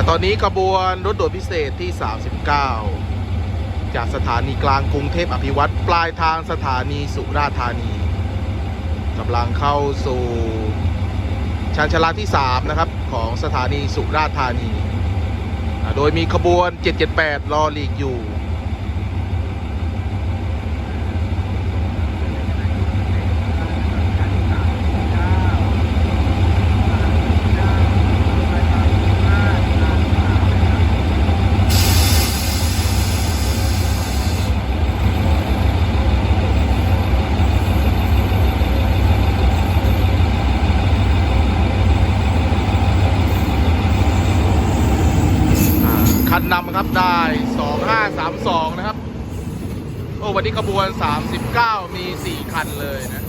อตอนนี้ขบวนรถด่วนพิเศษที่ 39 จากสถานีกลางกรุงเทพอภิวัตรปลายทางสถานีสุราษฎร์ธานีกำลังเข้าสู่ชานชาลาที่ 3 นะครับ ของสถานีสุราษฎร์ธานี โดยมีขบวน 778 รอหลีกอยู่ อ่า คันนำครับได้ 2532 นะครับ โอ้วันนี้ขบวน 39 มี 4 คันเลยนะ